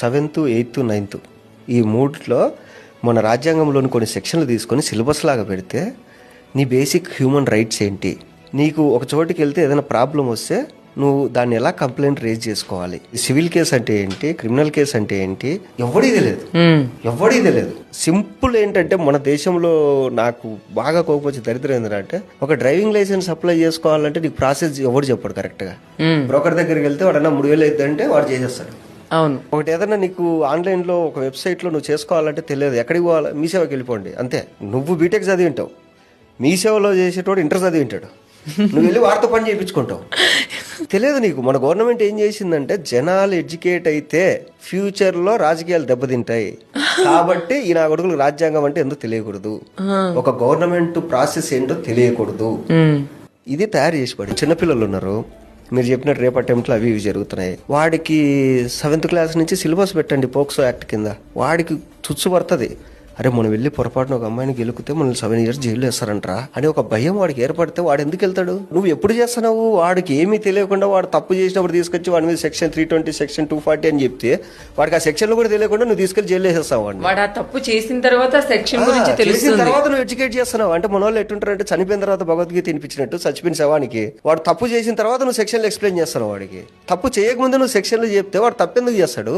Seventh eighth ninth. ఈ మూడిట్లో మన రాజ్యాంగంలోని కొన్ని సెక్షన్లు తీసుకొని సిలబస్ లాగా పెడితే నీ బేసిక్ హ్యూమన్ రైట్స్ ఏంటి? నీకు ఒక చోటికి వెళ్తే ఏదైనా ప్రాబ్లం వస్తే నువ్వు దాన్ని ఎలా కంప్లైంట్ రేజ్ చేసుకోవాలి? సివిల్ కేసు అంటే ఏంటి? క్రిమినల్ కేసు అంటే ఏంటి? ఎవడీ తెలియదు. ఎవడీ తెలియదు. సింపుల్ ఏంటంటే మన దేశంలో నాకు బాగా కోపొచ్చి దరిద్రం ఏంటంటే ఒక డ్రైవింగ్ లైసెన్స్ అప్లై చేసుకోవాలంటే నీకు ప్రాసెస్ ఎవడు చెప్పాడు కరెక్ట్గా. బ్రోకర్ దగ్గరికి వెళ్తే వాడన్నా మూడు వేలు అవుతుందంటే వాడు చేసేస్తాడు. అవును. ఒకటి ఏదైనా నీకు ఆన్లైన్లో ఒక వెబ్సైట్లో నువ్వు చేసుకోవాలంటే తెలియదు. ఎక్కడికి పోవాలి? మీ సేవకి వెళ్ళిపోండి. అంతే. నువ్వు బీటెక్ చదివి ఉంటావు మీ సేవలో చేసేటోడు ఇంటర్ చదివి ఉంటాడు నువ్వు వెళ్ళి వారితో పని చేయించుకుంటావు. తెలియదు నీకు. మన గవర్నమెంట్ ఏం చేసిందంటే జనాలు ఎడ్యుకేట్ అయితే ఫ్యూచర్లో రాజకీయాలు దెబ్బతింటాయి. కాబట్టి ఈ నా కొడుకులకు రాజ్యాంగం అంటే ఎందుకు తెలియకూడదు? ఒక గవర్నమెంట్ ప్రాసెస్ ఏంటో తెలియకూడదు. ఇది తయారు చేసి పడి. చిన్నపిల్లలు ఉన్నారు. మీరు చెప్పినట్టు రేపు అటెంప్ట్లు అవి ఇవి జరుగుతున్నాయి. వాడికి సెవెంత్ క్లాస్ నుంచి సిలబస్ పెట్టండి పోక్సో యాక్ట్ కింద. వాడికి చుచ్చు పడుతుంది. అరే మనం వెళ్ళి పొరపాటున ఒక అమ్మాయిని గెలుకుతే మనల్ని సెవెన్ ఇయర్స్ జైలు వేస్తారంటరా అని ఒక భయం వాడికి ఏర్పడితే వాడు ఎందుకు వెళ్తాడు? నువ్వు ఎప్పుడు చేస్తున్నావు? వాడికి ఏమీ తెలియకుండా వాడు తప్పు చేసినప్పుడు తీసుకొచ్చి వాడి మీద section three twenty section two forty అని చెప్తే వాడికి ఆ సెక్షన్లు కూడా తెలియకుండా నువ్వు తీసుకెళ్ళి జైలు వేసేస్తావు వాడు ఆ తప్పు చేసిన తర్వాత సెక్షన్ గురించి తెలుస్తుంది. తర్వాత నువ్వు ఎడ్యుకేట్ చేస్తున్నావు. అంటే మన వాళ్ళు ఎట్టుంటారంటే చనిపోయిన తర్వాత భగవద్గీత తినిపించినట్టు చచ్చిపోయిన శవానికి వాడు తప్పు చేసిన తర్వాత నువ్వు సెక్షన్లు ఎక్స్ప్లెయిన్ చేస్తున్నావు వాడికి. తప్పు చేయకముందు నువ్వు సెక్షన్లు చెప్తే వాడు తప్పెందుకు చేస్తాడు?